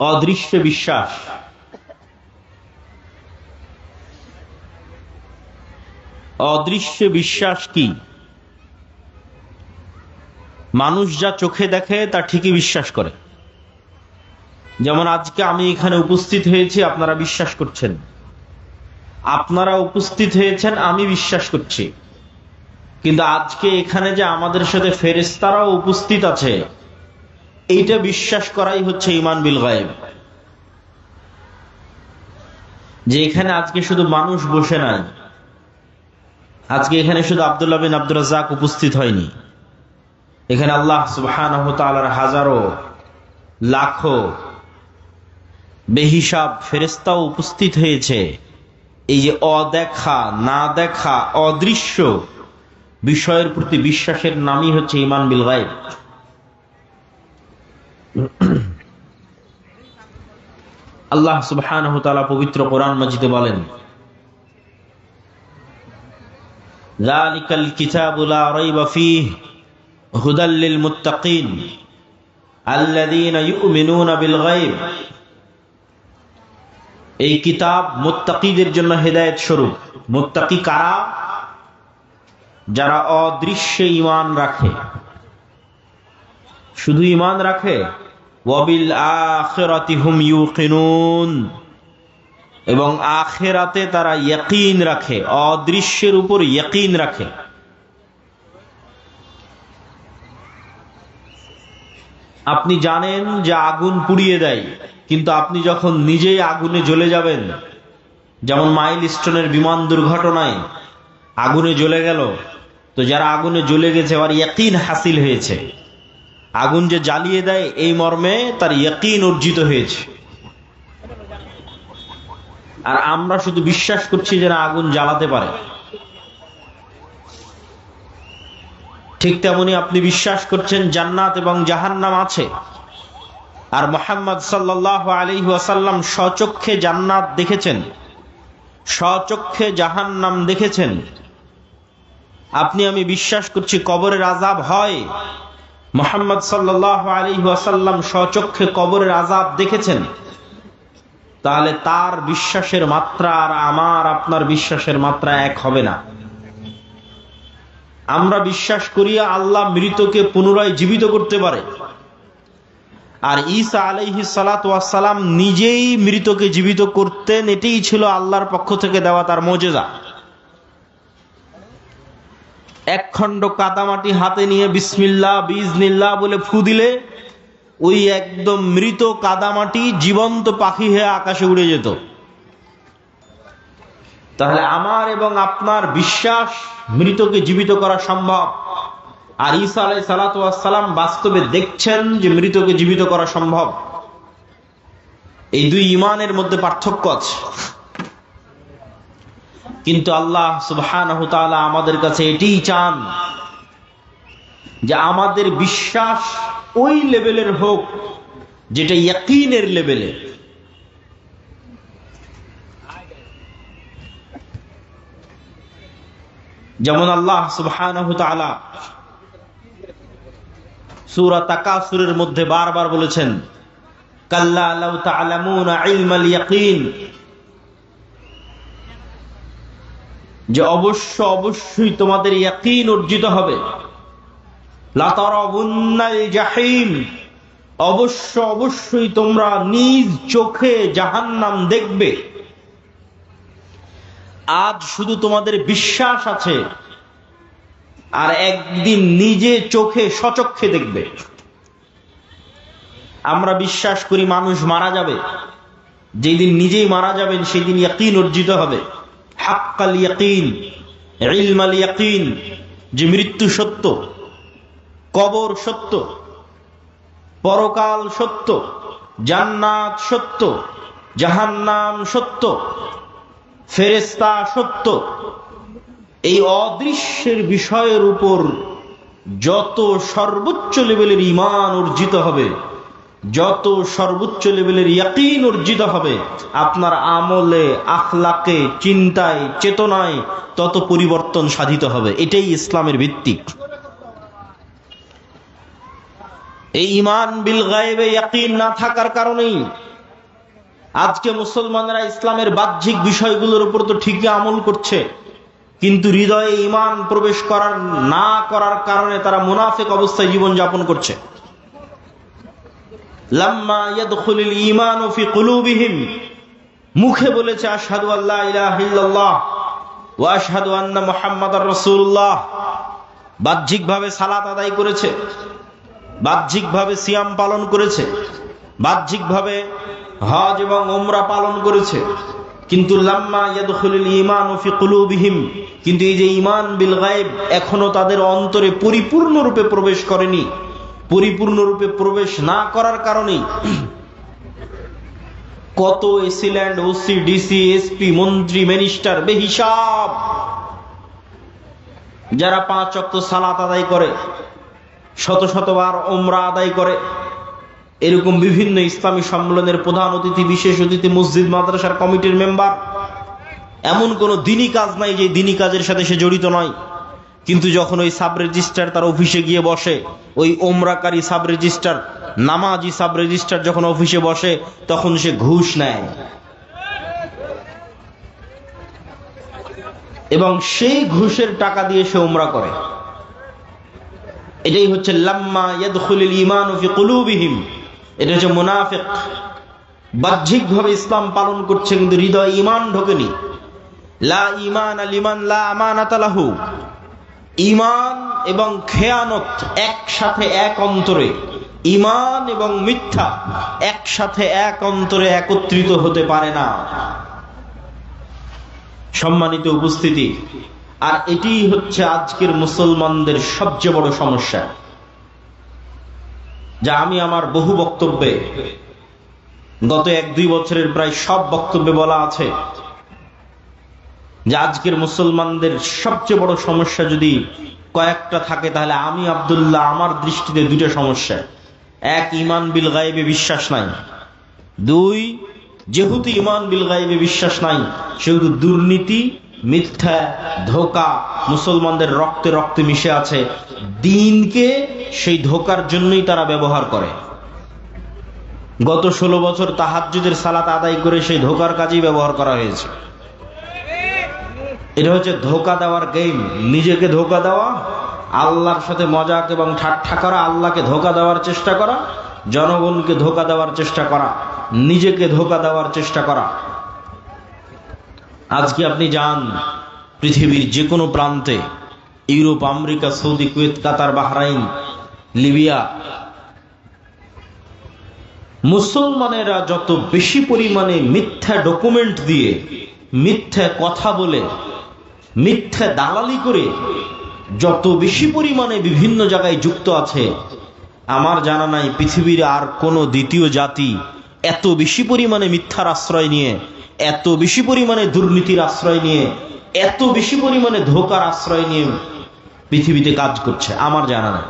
অদৃশ্য বিশ্বাস। অদৃশ্য বিশ্বাস কি? মানুষ যা চোখে দেখে, তা ঠিকই বিশ্বাস করে। যেমন আজকে আমি এখানে উপস্থিত হয়েছি, আপনারা বিশ্বাস করছেন। আপনারা উপস্থিত হয়েছেন, আমি বিশ্বাস করছি। কিন্তু আজকে এখানে যে আমাদের সাথে ফেরেস্তারাও উপস্থিত আছে এইটা বিশ্বাস করাই হচ্ছে ইমান বিল গায়েব। যে এখানে আজকে শুধু মানুষ বসে নাই, আজকে এখানে শুধু আবদুল্লাহ বিন আব্দুল রাজাক উপস্থিত হয়নি। এখানে আল্লাহ সুবহান হাজারো, লাখো বেহিসাব ফেরেস্তাও উপস্থিত হয়েছে। এই যে অদেখা না দেখা অদৃশ্য বিষয়ের প্রতি বিশ্বাসের নামই হচ্ছে ইমান বিল গায়েব। আল্লাহ সুবহান পবিত্র কোরআন মাজিদে বলেন এই কিতাব মোত্তাকিদের জন্য হেদায়ত স্বরূপ। মোত্তাকি যারা অদৃশ্যে ইমান রাখে। শুধু ইমান রাখে ওয়াবিল আখিরাতি হুম ইউকিনুন। এবং আখেরাতে তারা ইয়াকিন রাখে, অদৃশ্যের উপর ইয়াকিন রাখে। আপনি জানেন যে আগুন পুড়িয়ে দেয়, কিন্তু আপনি যখন নিজেই আগুনে জ্বলে যাবেন, যেমন মাইল স্টোনের বিমান দুর্ঘটনায় আগুনে জ্বলে গেল, তো যারা আগুনে জ্বলে গেছে, আবার ইয়াকিন হাসিল হয়েছে। আগুন যে জ্বালিয়ে দেয় এই মর্মে তার ইয়াকিন অর্জিত হয়েছে। আর আমরা শুধু বিশ্বাস করছি যে না আগুন জ্বালাতে পারে। ঠিক তেমনি আপনি বিশ্বাস করছেন জান্নাত এবং জাহান্নাম আছে। আর মোহাম্মদ সাল্লাহ আলী ওয়াসাল্লাম স্বচক্ষে জান্নাত দেখেছেন। স্বচক্ষে জাহান্নাম দেখেছেন। আপনি আমি বিশ্বাস করছি কবরের আজাব হয়। মোহাম্মদ সাল্লাহ আলী ওয়াসাল্লাম স্বচক্ষে কবরের আজাব দেখেছেন। তাহলে তার বিশ্বাসের মাত্রা আর আমার আপনার বিশ্বাসের মাত্রা এক হবে না। আমরা বিশ্বাস করি আল্লাহ মৃতকে পুনরায় জীবিত করতে পারে। আর ঈসা আলাইহি সালাম নিজেই মৃতকে জীবিত করতেন, এটাই ছিল আল্লাহর পক্ষ থেকে দেওয়া তার মজেজা। এক খণ্ড কাদামাটি হাতে নিয়ে বিসমিল্লা বিজনিল্লা বলে ফু দিলে, ওই একদম মৃত কাদামাটি জীবন্ত পাখি হয়ে আকাশে উড়ে যেত। তাহলে আমার এবং আপনার বিশ্বাস মৃতকে জীবিত করা সম্ভব। আর ঈসা আলাই সালাতাম বাস্তবে দেখছেন যে মৃতকে জীবিত করা সম্ভব। এই দুই ইমানের মধ্যে পার্থক্য আছে। কিন্তু আল্লাহ সুবহান আমাদের কাছে এটিই চান যে আমাদের বিশ্বাস ওই লেভেলের হোক যেটা ইয়াকিনের লেভেলে। যেমন আল্লাহ সুবহান সুরা তাকাসুরের মধ্যে বারবার বলেছেন, কাল্লা লাউ তা'লামুনা ইলমাল ইয়াকিন। যে অবশ্য অবশ্যই তোমাদের ইয়াকিন অর্জিত হবে। অবশ্য অবশ্যই তোমরা নিজ চোখে জাহান্নাম দেখবে। আজ শুধু তোমাদের বিশ্বাস আছে, আর একদিন নিজে চোখে সচক্ষে দেখবে। আমরা বিশ্বাস করি মানুষ মারা যাবে। যেদিন নিজেই মারা যাবেন, সেদিন ইয়াকিন অর্জিত হবে। হাক্কাল যে মৃত্যু সত্য, কবর সত্য, পরকাল সত্য, জান্নাত সত্য, জাহান্নাম সত্য ফেরেস্তা সত্য। এই অদৃশ্যের বিষয়ের উপর যত সর্বোচ্চ লেভেলের ইমান অর্জিত হবে যত সর্বোচ্চ লেভেলের ইয়াকিন অর্জিত হবে, আপনার আমলে, আখলাকে, চিন্তায়, চেতনায় তত পরিবর্তন সাধিত হবে। এটাই ইসলামের ভিত্তিক। এই ইমান বিল গায়েবে ইয়াকিন না থাকার কারণেই আজকে মুসলমানরা ইসলামের বাহ্যিক বিষয়গুলোর উপর তো ঠিকই আমল করছে, কিন্তু হৃদয়ে ইমান প্রবেশ করার না করার কারণে তারা মুনাফেক অবস্থায় জীবন যাপন করছে। লাম্মা ইয়াদখুলুল ঈমানু ফি কুলুবিহিম। মুখে বলেছে, আশহাদু আল্লা ইলাহা ইল্লাল্লাহ ওয়া আশহাদু আন্না মুহাম্মাদার রাসূলুল্লাহ। বাহ্যিকভাবে সালাত আদায় করেছে, বাহ্যিকভাবে সিয়াম পালন করেছে, বাহ্যিকভাবে হজ এবং ওমরা পালন করেছে। কিন্তু লাম্মা ইয়াদখুলুল ঈমানু ফি কুলুবিহিম, কিন্তু এই যে ঈমান বিল গায়ব এখনও তাদের অন্তরে পরিপূর্ণরূপে প্রবেশ করেনি। পরিপূর্ণরূপে প্রবেশ না করার কারণেই কত AC land, OC, DC, SP, মন্ত্রী, মিনিস্টার, বেহিসাব, যারা পাঁচ অক্ত সালাত আদায় করে, শত শতবার ওমরা আদায় করে, এরকম বিভিন্ন ইসলামী সম্মেলনের প্রধান অতিথি, বিশেষ অতিথি, মসজিদ, মাদ্রাসার কমিটির মেম্বার, এমন কোনো দিনই কাজ নাই যে দিনই কাজের সাথে সে জড়িত নয়। কিন্তু যখন ওই সাব রেজিস্টার তার অফিসে গিয়ে বসে, ওই ওমরাকারী সাব রেজিস্টার নামাজি সাব রেজিস্টার যখন অফিসে বসে, তখন সে ঘুষ নেয়। এবং সেই ঘুষের টাকা দিয়ে সে ওমরা করে। এটাই হচ্ছে লাম্মা ইয়াদখুলুল ঈমানু ফি কুলুবিহিম। এটা হচ্ছে মুনাফিক। বাহ্যিকভাবে ইসলাম পালন করছে কিন্তু হৃদয় ঈমান ঢোকেনি। লা ঈমান লিমান লা আমানাতা লাহু। ঈমান এবং খেয়ানত একসাথে এক অন্তরে, ঈমান এবং মিথ্যা একসাথে এক অন্তরে একত্রিত হতে পারে না। সম্মানিত উপস্থিতি, আর এটি হচ্ছে আজকের মুসলমানদের সবচেয়ে বড় সমস্যা, যা আমি আমার বহু বক্তব্যে, গত এক দুই বছরের প্রায় সব বক্তব্যে বলা আছে। যে আজকের মুসলমানদের সবচেয়ে বড় সমস্যা যদি কয়েকটা থাকে, তাহলে আমি আবদুল্লাহ আমার দৃষ্টিতে দুটো সমস্যা। এক ইমান বিল গায়েবে বিশ্বাস নাই। দুই, যেহেতু ইমান বিল গায়েবে বিশ্বাস নাই, সেহেতু দুর্নীতি, মিথ্যা, ধোকা মুসলমানদের রক্তে রক্তে মিশে আছে। দিনকে সেই ধোকার জন্যই তারা ব্যবহার করে। গত ষোলো বছর তাহাজুদের সালাত আদায় করে সেই ধোকার কাজেই ব্যবহার করা হয়েছে। এটা হচ্ছে ধোকা দেওয়ার গেম নিজেকে ধোকা দেওয়া, আল্লাহর সাথে মজাক এবং ঠাট্টা করা, আল্লাহকে ধোকা দেওয়ার চেষ্টা করা, জনগণকে ধোকা দেওয়ার চেষ্টা করা, নিজেকে ধোকা দেওয়ার চেষ্টা করা। আজকে আপনি যান পৃথিবীর যে কোনো প্রান্তে, Europe, America, Saudi, Kuwait, Qatar, Bahrain, Libya. মুসলমানেরা যত বেশি পরিমাণে মিথ্যা ডকুমেন্ট দিয়ে মিথ্যা কথা বলে মিথ্যা দালালি করে যত বেশি পরিমাণে বিভিন্ন জায়গায় যুক্ত আছে, আমার জানা নাই পৃথিবীর আর কোনো দ্বিতীয় জাতি এত বেশি পরিমাণে মিথ্যার আশ্রয় নিয়ে, এত বেশি পরিমাণে দুর্নীতির আশ্রয় নিয়ে, এত বেশি পরিমাণে ধোকার আশ্রয় নিয়ে পৃথিবীতে কাজ করছে, আমার জানা নাই।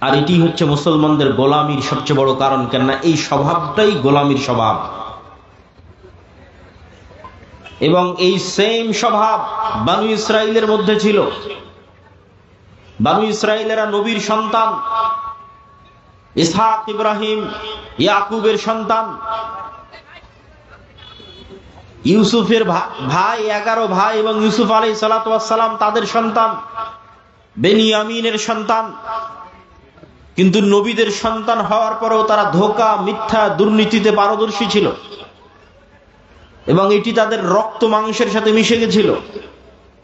আর এটি হচ্ছে মুসলমানদের গোলামির সবচেয়ে বড় কারণ, কেননা এই স্বভাবটাই গোলামির স্বভাব। এবং এই সেম স্বভাব বানু ইসরায়েলের মধ্যে ছিল। বানু ইসরায়েলেরা নবীর সন্তান, ইসহাক, ইব্রাহিম, ইয়াকুবের সন্তান, ইউসুফের ভাই, এগারো ভাই এবং ইউসুফ আলী সালাতাম তাদের সন্তান, বেনিয়ামিনের সন্তান। কিন্তু নবীদের সন্তান হওয়ার পরেও তারা ধোকা, মিথ্যা দুর্নীতিতে পারদর্শী ছিল। এবং এটি তাদের রক্ত মাংসের সাথে মিশে গেছিল।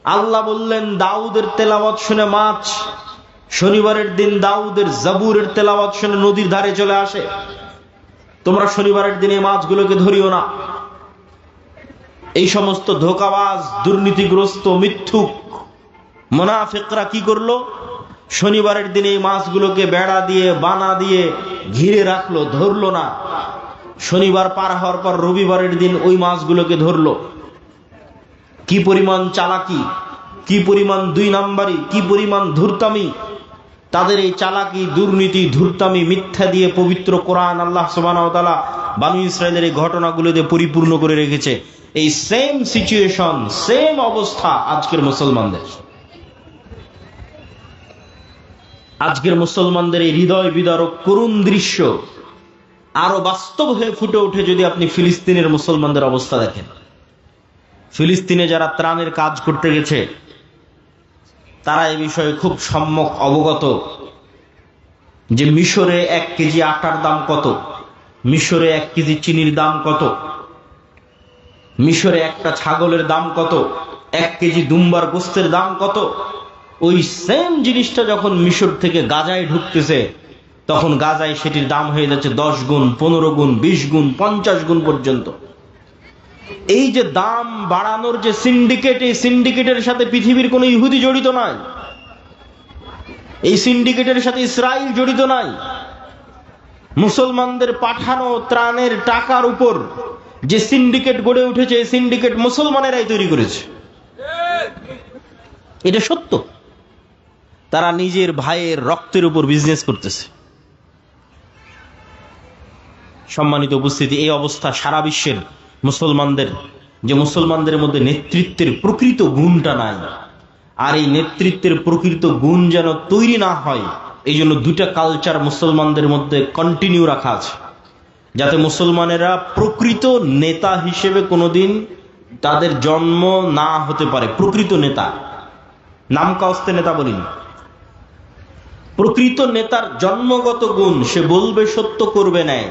আল্লাহ বললেন, দাউদের তেলাওয়াত শুনে মাছ, শনিবারের দিন দাউদের জাবুরের তেলাওয়াত শুনে নদীর ধারে চলে আসে। তোমরা শনিবারের দিনে মাছগুলোকে ধরিও না। এই সমস্ত ধোকাবাজ, দুর্নীতিগ্রস্ত, মিথ্যুক মোনাফেকরা কি করল? শনিবারের দিনে এই মাছগুলোকে বেড়া দিয়ে, বানা দিয়ে ঘিরে রাখল, ধরলো না। শনিবার পার হওয়ার পর রবিবারের দিন ওই মাছগুলোকে ধরলো। কি পরিমাণ চালাকি, কি পরিমাণ দুই নাম্বারি, কি পরিমাণ ধূর্তামি। তাদের এই চালাকি, দুর্নীতি, ধূর্তামি, মিথ্যা দিয়ে পবিত্র কোরআন আল্লাহ সোবানা বানু ইসরায়েলের এই ঘটনাগুলো দিয়ে পরিপূর্ণ করে রেখেছে। এই সেম সিচুয়েশন সেম অবস্থা আজকের মুসলমানদের। আজকের মুসলমানদের এই হৃদয় বিদারক করুণ দৃশ্য আরও বাস্তব হয়ে ফুটে ওঠে যদি আপনি ফিলিস্তিনের মুসলমানদের অবস্থা দেখেন। ফিলিস্তিনে যারা ত্রাণের কাজ করতে গেছে, তারা এ বিষয়ে খুব সম্যক অবগত। যে মিশরে এক কেজি আটার দাম কত? মিশরে এক কেজি চিনির দাম কত? মিশরে একটা ছাগলের দাম কত? এক কেজি দুম্বার গোস্তের দাম কত? ওই সেম জিনিসটা যখন মিশর থেকে গাজায় ঢুকতেছে তখন গাজায় সেটির দাম হয়ে যাচ্ছে দশ গুণ, পনেরো গুণ, বিশ গুণ, পঞ্চাশ গুণ পর্যন্ত। এই যে দাম বাড়ানোর যে সিন্ডিকেট এই সিন্ডিকেটের সাথে পৃথিবীর কোনো ইহুদি জড়িত নয় এই সিন্ডিকেটের সাথে ইসরায়েল জড়িত নাই। মুসলমানদের পাঠানো ত্রাণের টাকার উপর যে সিন্ডিকেট গড়ে উঠেছে, এই সিন্ডিকেট মুসলমানেরাই তৈরি করেছে। এটা সত্য। তারা নিজের ভাইয়ের রক্তের উপর বিজনেস করতেছে। সম্মানিত উপস্থিতি, এই অবস্থা সারা বিশ্বের মুসলমানদের, যে মুসলমানদের মধ্যে নেতৃত্বের প্রকৃত গুণটা নাই। আর এই নেতৃত্বের প্রকৃত গুণ যেন তৈরি না হয়, এই জন্য দুটা কালচার মুসলমানদের মধ্যে কন্টিনিউ রাখা আছে। যাতে মুসলমানেরা প্রকৃত নেতা হিসেবে কোনোদিন তাদের জন্ম না হতে পারে, প্রকৃত নেতা। নাম কাস্তে নেতা বলিনি প্রকৃত নেতার জন্মগত গুণ সে বলবে, সত্য করবে ন্যায়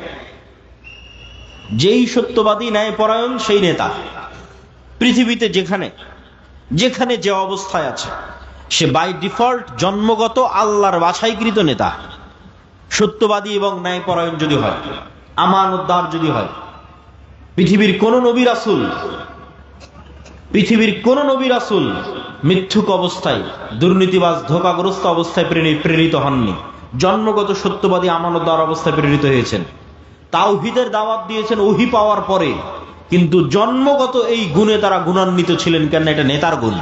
যেই সত্যবাদী ন্যায় পরায়ণ সেই নেতা পৃথিবীতে যেখানে যেখানে যে অবস্থায় আছে, সে বাই ডিফল্ট জন্মগত আল্লাহর বাছাইকৃত নেতা। সত্যবাদী এবং ন্যায়পরায়ণ যদি হয়, আমানতদার যদি হয়, পৃথিবীর কোন নবী রাসুল, পৃথিবীর কোন নবী রাসুল মিথ্যুক অবস্থায়, দুর্নীতিবাজ, ধোকাগ্রস্ত অবস্থায় প্রেরিত হননি। জন্মগত সত্যবাদী, আমানতদার অবস্থায় প্রেরিত হয়েছেন। তাওহিদের দাওয়াত দিয়েছেন ওহি পাওয়ার পরে। কিন্তু জন্মগত এই গুণে তারা গুণান্বিত ছিলেন কেন? এটা নেতার গুণ।